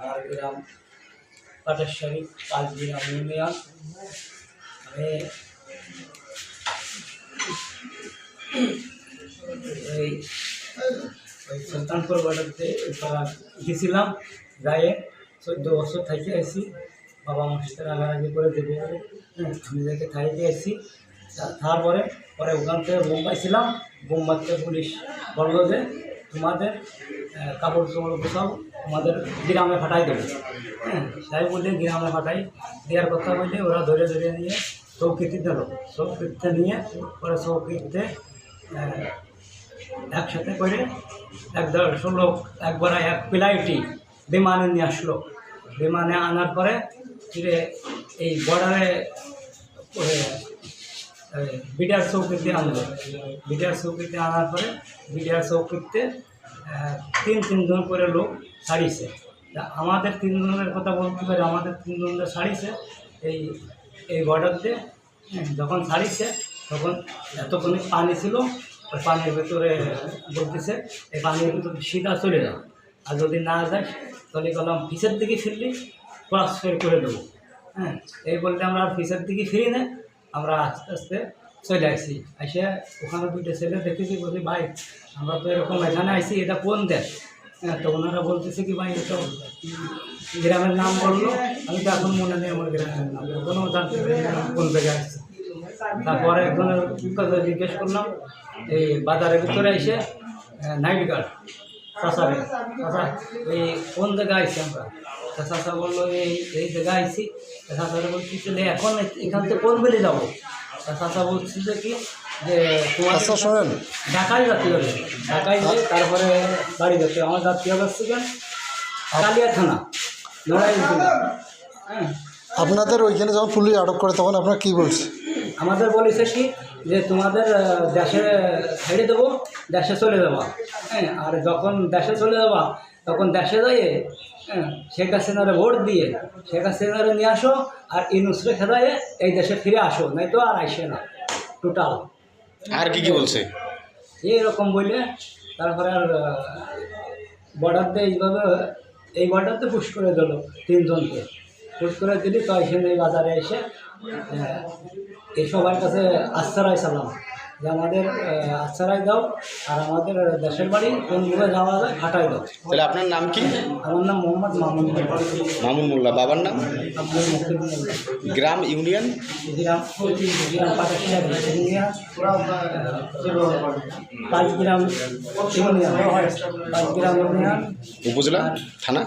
আমার গ্রাম পাটেশ্বরী গ্রাম ইউনিয়ন। আমি এই সুলতানপুর বাড়িতে গেছিলাম গায়ে চোদ্দ বছর থাকি আসি বাবা মার সাথে রাগারাগি করে দেবো হ্যাঁ, আমি যাকে থাইতে আসি তারপরে পরে ওখান থেকে বোম পাইছিলাম বোম পুলিশ বলল যে তোমাদের কাপড় চোপড় কোথাও তোমাদের গ্রামে ফাটাই দেবে। হ্যাঁ সাহেব বললে গ্রামে ফাটাই। দেওয়ার কথা বললে ওরা ধরে ধরে নিয়ে চৌকিতে দিল। চৌকিতে নিয়ে ওরা চৌকিতে একসাথে করে এক দেড়শো লোক একবার এক প্লাইটি বিমানে নিয়ে আসলো। বিমানে আনার পরে ফিরে এই বর্ডারে বিডিআর চৌকিতে আনলো। বিডিআর চৌকিতে আনার পরে বিডিআর চৌকিতে তিন তিনজন করে লোক ছাড়িয়েছে। তা আমাদের তিনজনের কথা বলতে পারি, আমাদের তিনজনের ছাড়িয়েছে। এই এই বর্ডার দিয়ে যখন ছাড়িয়েছে, তখন এতক্ষণ পানি ছিল পানির ভেতরে বলতেছে, এই পানির ভিতরে সিধা চলে যাও আর যদি না যায়, তাহলে বললাম ফিসের দিকে ফিরলি ক্রস ফের করে দেবো। হ্যাঁ এই বলতে আমরা ফিসের দিকে ফিরি না। আমরা আস্তে আস্তে চলে আসছি এসে ওখানে দুটো ছেলে দেখেছি বলি ভাই, আমরা তো এরকম এখানে আইছি, এটা কোন দেশ? হ্যাঁ তো ওনারা বলতেছে কি, ভাই, এটা গ্রামের নাম বলল, আমি তো এখন মনে নেই আমার গ্রামের নাম কোনো জানতে কোন জায়গায় আসছে তারপরে একজনের কথা জিজ্ঞেস করলাম, এই বাজারের ভিতরে এসে নাইট গার্ড। চাষারে চাষা এই কোন জায়গায় আইছি আমরা? চাষা বলল এই এই জায়গায় আইছি। তা চাষারে বলছি যে এখন এখান থেকে কোন বেলে যাব? চাষা বলছি যে কি যে তোমার আচ্ছা শোনেন। ঢাকায় যাতে হবে। ঢাকায় গিয়ে তারপরে বাড়ি যেতে আমার যাত্রী হবে হচ্ছে কালিয়া থানা নড়াই হ্যাঁ। আপনাদের ওইখানে যখন পুলিশ আটক করে তখন আপনারা কি বলছে? আমাদের বলেছে কি যে তোমাদের দেশে ছেড়ে দেবো দেশে চলে যাবা। হ্যাঁ আর যখন দেশে চলে যাবা তখন দেশে যাইয়ে হ্যাঁ শেখ হাসিনারে ভোট দিয়ে শেখ হাসিনারে নিয়ে আসো আর ইনুসরে খেদাইয়ে এই দেশে ফিরে আসো নাই তো আর আইসে না টোটাল আর কি কি বলছে? এইরকম বলে তারপরে আর বর্ডার দিয়ে এইভাবে এই বর্ডারতে পুশ করে দিল তিনজনকে। পুশ করে দিলি তো এখানে এই বাজারে এসে এই সবার কাছে আশ্রয় চালাম যে আমাদের আশ্রয় দাও আর আমাদের দেশের বাড়ি কোনভাবে যাওয়া যায় হাঁটাই দাও। তাহলে আপনার নাম কি? আমার নাম মোহাম্মদ মামুন মামুন মোল্লা বাবার নাম? মোল্লা। গ্রাম ইউনিয়ন? গ্রাম গ্রাম পাটাশিয়া ইউনিয়ন পাঁচ গ্রাম ইউনিয়ন। পাঁচ গ্রাম ইউনিয়ন। উপজেলা? থানা?